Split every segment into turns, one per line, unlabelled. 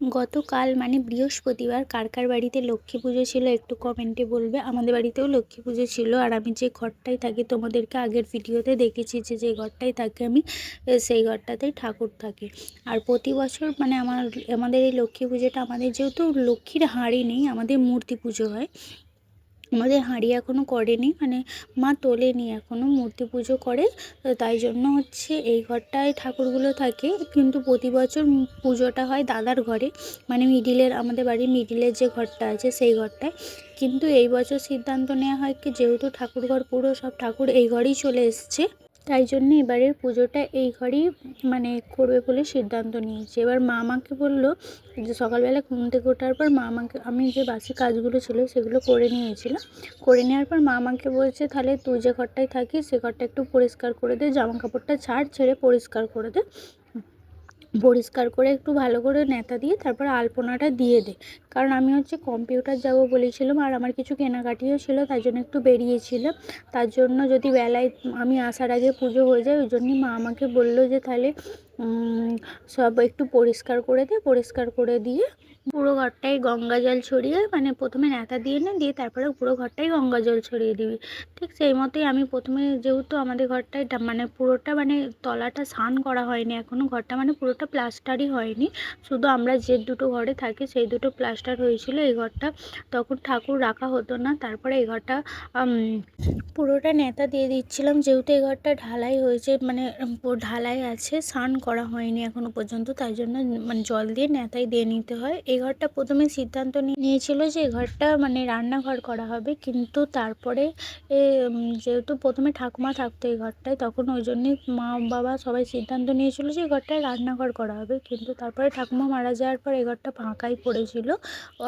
গতকাল মানে বৃহস্পতিবার, কার কার বাড়িতে লক্ষ্মী পুজো ছিল একটু কমেন্টে বলবে। আমাদের বাড়িতেও লক্ষ্মী পুজো ছিল আর আমি যে ঘরটাই থাকি, তোমাদেরকে আগের ভিডিওতে দেখেছি যে যে ঘরটাই থাকি আমি সেই ঘরটাতেই ঠাকুর থাকে। আর প্রতি বছর মানে আমার, আমাদের এই লক্ষ্মী পুজোটা আমাদের যেহেতু লক্ষ্মীর হাঁড়ি নেই, আমাদের মূর্তি পুজো হয়। আমাদের হাঁড়ি এখনও করেনি মানে মা তোলেনি এখনও মূর্তি পুজো করে তাই জন্য হচ্ছে এই ঘরটায় ঠাকুরগুলো থাকে। কিন্তু প্রতি বছর পুজোটা হয় দাদার ঘরে মানে মিডিলের, আমাদের বাড়ির মিডিলের যে ঘরটা আছে সেই ঘরটায়। কিন্তু এই বছর সিদ্ধান্ত নেওয়া হয় কি, যেহেতু ঠাকুর ঘর পুরো সব ঠাকুর এই ঘরেই চলে এসছে। তাই জন্য এবারের পুজোটা এই ঘরেই মানে করবে বলে সিদ্ধান্ত নিয়েছি। এবার মা আমাকে বলল যে সকালবেলা ঘুম থেকে ওঠার পর মা আমাকে আমি যে বাসি কাজগুলো ছিল সেগুলো করে নিয়েছিলাম। করে নেওয়ার পর মা আমাকে বলছে, তাহলে তুই যে ঘরটায় থাকিস, সে ঘরটা একটু পরিষ্কার করে দে জামা কাপড়টা ছাড়, ছেড়ে পরিষ্কার করে দে। পরিষ্কার করে একটু ভালো করে নেতা দিয়ে তারপর আলপনাটা দিয়ে দে। কারণ আমি হচ্ছে কম্পিউটার যাব বলেছিলাম আর আমার কিছু কেনাকাটিও ছিল তার জন্য একটু বেরিয়েছিলাম। তার জন্য যদি বেলায় আমি আসার আগে পুজো হয়ে যায়, ওই জন্যই মা আমাকে বলল যে তাহলে সব একটু পরিষ্কার করে দিয়ে পরিষ্কার করে দিয়ে পুরো ঘরটাই গঙ্গা জল ছড়িয়ে মানে প্রথমে ন্যাতা দিয়ে নে, দিয়ে তারপরে পুরো ঘরটাই গঙ্গা জল ছড়িয়ে দিবি। ঠিক সেই মতোই আমি প্রথমে যেহেতু আমাদের ঘরটায় মানে পুরোটা মানে তলাটা স্নান করা হয়নি এখনও ঘরটা মানে পুরোটা প্লাস্টারই হয়নি। শুধু আমরা যে দুটো ঘরে থাকি সেই দুটো প্লাস্টার হয়েছিল এই ঘরটা। তখন ঠাকুর রাখা হতো না, তারপরে এই ঘরটা পুরোটা নেতা দিয়ে দিচ্ছিলাম। যেহেতু এই ঘরটা ঢালাই হয়েছে মানে ঢালাই আছে, স্নান করা হয়নি এখনও পর্যন্ত, তাই জন্য মানে জল দিয়ে নেতাই দিয়ে নিতে হয়। এই ঘরটা প্রথমে সিদ্ধান্ত নিয়ে- নিয়েছিল যে ঘরটা মানে রান্নাঘর করা হবে, কিন্তু তারপরে যেহেতু প্রথমে ঠাকুমা থাকতো এই ঘরটায়, তখন ওই জন্যই মা বাবা সবাই সিদ্ধান্ত নিয়েছিল যে এই ঘরটায় রান্নাঘর করা হবে। কিন্তু তারপরে ঠাকুমা মারা যাওয়ার পর এই ঘরটা ফাঁকাই পড়েছিল।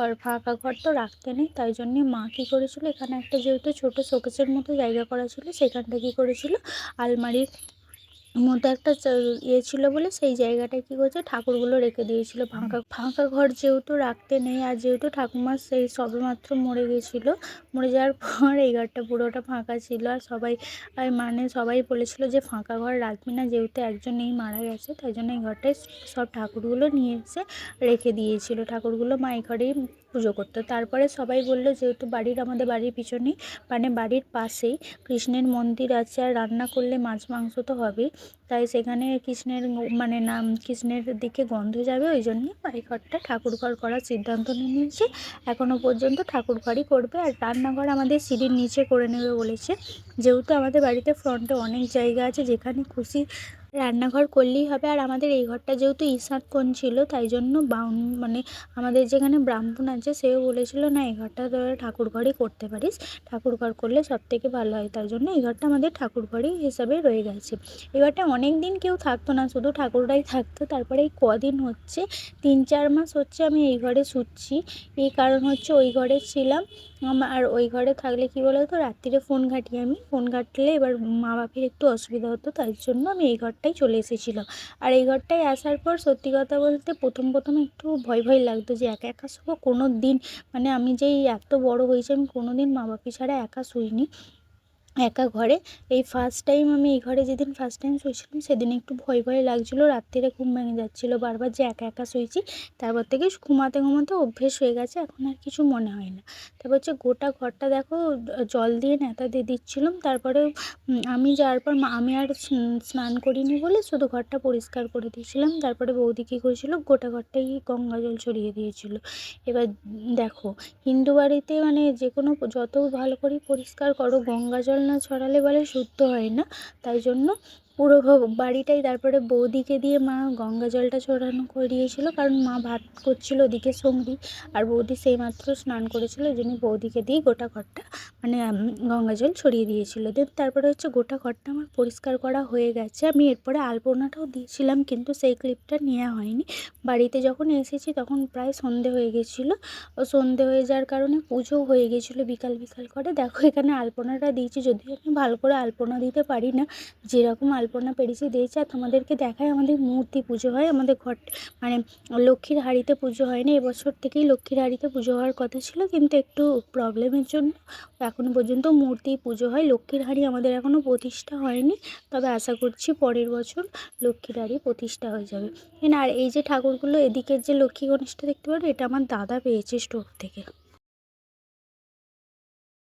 আর ফাঁকা ঘর তো রাখতে নেই, তাই জন্যে মা কী করেছিল, এখানে একটা যেহেতু ছোটো শোকেসের মতো জায়গা করা ছিল, সেখানটা কী করেছিল? আলমারির মতো একটা ইয়ে ছিল বলে সেই জায়গাটায় কী করেছে? ঠাকুরগুলো রেখে দিয়েছিল ফাঁকা ফাঁকা ঘর যেহেতু রাখতে নেই আর যেহেতু ঠাকুমা সেই সবেমাত্র মরে গেছিল, মরে যাওয়ার পর এই ঘরটা পুরোটা ফাঁকা ছিল আর সবাই মানে সবাই বলেছিল যে ফাঁকা ঘর রাখবি না, যেহেতু একজন এই মারা গেছে, তাই জন্য এই ঘরটায় সব ঠাকুরগুলো নিয়ে এসে রেখে দিয়েছিল। ঠাকুরগুলো মা এই ঘরেই পুজো করতো। তারপরে সবাই বলল, যেহেতু বাড়ির, আমাদের বাড়ির পিছনেই মানে বাড়ির পাশেই কৃষ্ণের মন্দির আছে আর রান্না করলে মাছ মাংস তো হবেই, তাই সেখানে কৃষ্ণের মানে নাম, কৃষ্ণের দিকে গন্ধ যাবে, ওই জন্যে এই ঘরটা ঠাকুর ঘর করার সিদ্ধান্ত নিয়ে নিয়েছে। এখনও পর্যন্ত ঠাকুর ঘরই করবে আর রান্নাঘর আমাদের সিঁড়ির নিচে করে নেবে বলেছে। যেহেতু আমাদের বাড়িতে ফ্রন্টে অনেক জায়গা আছে, যেখানে খুশি রান্নাঘর করলেই হবে। আর আমাদের এই ঘরটা যেহেতু ঈশান কোণ ছিল, তাই জন্য বাউন মানে আমাদের যেখানে ব্রাহ্মণ আছে, সেও বলেছিল, না, এই ঘরটা তোরা ঠাকুর ঘরই করতে পারিস। ঠাকুর ঘর করলে সব থেকে ভালো হয়। তাই জন্য এই ঘরটা আমাদের ঠাকুর ঘরই হিসাবে রয়ে গেছে। এই ঘরটা অনেক দিন কেউ থাকতো না, শুধু ঠাকুরটাই থাকতো। তারপরে এই কদিন হচ্ছে, তিন চার মাস হচ্ছে আমি এই ঘরে শুচ্ছি। এই কারণ হচ্ছে ওই ঘরে ছিলাম। আম- আর ওই ঘরে থাকলে কি বলো তো রাত্রিরে ফোন ঘাঁটি আমি। ফোন ঘাঁটলে এবার মা বাপের একটু অসুবিধা হতো, তাই জন্য আমি এই ঘরটাই চলে এসেছিলাম আর এই ঘরটায় আসার পর সত্যি কথা বলতে প্রথম প্রথম একটু ভয় ভয় লাগতো যে একা একা শুভ কোনো দিন মানে আমি যেই এত বড় হয়েছি, আমি কোনো দিন মা বাপি ছাড়া একা শুইনি। একা ঘরে। এই ফার্স্ট টাইম আমি এই ঘরে যেদিন ফার্স্ট টাইম শুয়েছিলাম, সেদিন একটু ভয় ভয় লাগছিল। রাত্রিরে ঘুম ভেঙে যাচ্ছিল। বারবার যে একা একা শুয়েছি, তারপর থেকে ঘুমাতে ঘুমাতে অভ্যেস হয়ে গেছে, এখন আর কিছু মনে হয় না। তারপর হচ্ছে গোটা ঘরটা দেখো, জল দিয়ে নেতা দিয়ে দিচ্ছিলাম। তারপরে আমি যাওয়ার পর আমি আর স্নান করিনি বলে শুধু ঘরটা পরিষ্কার করে দিয়েছিলাম। তারপরে বৌদি কী করেছিল, গোটা ঘরটাই গঙ্গা জল ছড়িয়ে দিয়েছিল। এবার দেখো, হিন্দু বাড়িতে মানে যে কোনো যত ভালো করে পরিষ্কার করো, গঙ্গা জল না ছড়ালে বলে শুদ্ধ হয় না। তাই জন্য পুরো বাড়িটাই তারপরে বৌদিকে দিয়ে মা গঙ্গা জলটা ছড়ানো করিয়েছিল, কারণ মা ভাত করছিল ওদিকে সঙ্গী, আর বৌদি সেই মাত্র স্নান করেছিল ওই জন্য বৌদিকে দিয়ে গোটা ঘরটা মানে গঙ্গা জল ছড়িয়ে দিয়েছিল। দেন তারপরে হচ্ছে গোটা ঘরটা আমার পরিষ্কার করা হয়ে গেছে। আমি এরপরে আলপনাটাও দিয়েছিলাম, কিন্তু সেই ক্লিপটা নেওয়া হয়নি। বাড়িতে যখন এসেছি তখন প্রায় সন্ধে হয়ে গেছিল। সন্ধে হয়ে যাওয়ার কারণে পুজো হয়ে গেছিল বিকাল বিকাল করে। দেখো এখানে আলপনাটা দিয়েছি, যদিও আমি ভালো করে আলপনা দিতে পারি না, যেরকম আলপনা পেরেছি দিয়েছে আর তোমাদেরকে দেখায় আমাদের মূর্তি পুজো হয়। আমাদের ঘর মানে লক্ষ্মীর হাঁড়িতে পুজো হয় না, এবছর থেকেই লক্ষ্মীর হাঁড়িতে পুজো হওয়ার কথা ছিল, কিন্তু একটু প্রবলেমের জন্য এখনও পর্যন্ত মূর্তি পুজো হয়। লক্ষ্মীর হাঁড়ি আমাদের এখনও প্রতিষ্ঠা হয়নি, তবে আশা করছি পরের বছর লক্ষ্মীর হাঁড়ি প্রতিষ্ঠা হয়ে যাবে। আর এই যে ঠাকুরগুলো, এদিকের যে লক্ষ্মী গণেশটা দেখতে পারো, এটা আমার দাদা পেয়েছে স্টোর থেকে।